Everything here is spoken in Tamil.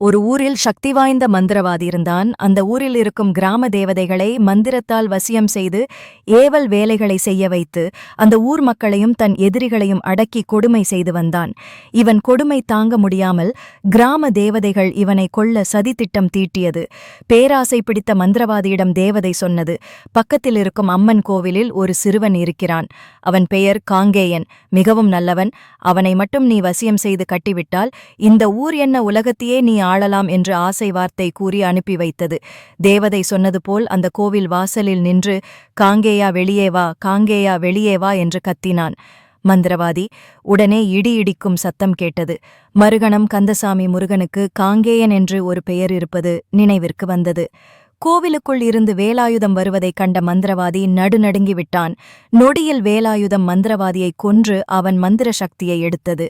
ஒரு ஊரில் சக்தி வாய்ந்த மந்திரவாதி இருந்தான். அந்த ஊரில் இருக்கும் கிராம தேவதைகளை மந்திரத்தால் வசியம் செய்து ஏவல் வேலைகளை செய்ய வைத்து அந்த ஊர் மக்களையும் தன் எதிரிகளையும் அடக்கி கொடுமை செய்து வந்தான். இவன் கொடுமை தாங்க முடியாமல் கிராம தேவதைகள் இவனை கொல்ல சதித்திட்டம் தீட்டியது. பேராசை பிடித்த மந்திரவாதியிடம் தேவதை சொன்னது பக்கத்தில் இருக்கும் அம்மன் கோவிலில் ஒரு சிறுவன் இருக்கிறான். அவன் பெயர் காங்கேயன். மிகவும் நல்லவன். அவனை மட்டும் நீ வசியம் செய்து கட்டிவிட்டால் இந்த ஊர் என்ன உலகத்தையே நீ ஆளலாம் என்று ஆசை வார்த்தை கூறி அனுப்பி வைத்தது. தேவதை சொன்னது போல் அந்த கோவில் வாசலில் நின்று காங்கேயா வெளியே வா காங்கேயா வெளியே வா என்று கத்தினான். மந்திரவாதி உடனே இடி இடிக்கும் சத்தம் கேட்டது. மறுகணம் கந்தசாமி முருகனுக்கு காங்கேயன் என்று ஒரு பெயர் இருப்பது நினைவிற்கு வந்தது. கோவிலுக்குள் இருந்து வேலாயுதம் வருவதைக் கண்ட மந்திரவாதி நடுநடுங்கி விட்டான். நொடியில் வேலாயுதம் மந்திரவாதியை கொன்று அவன் மந்திர சக்தியை எடுத்தது.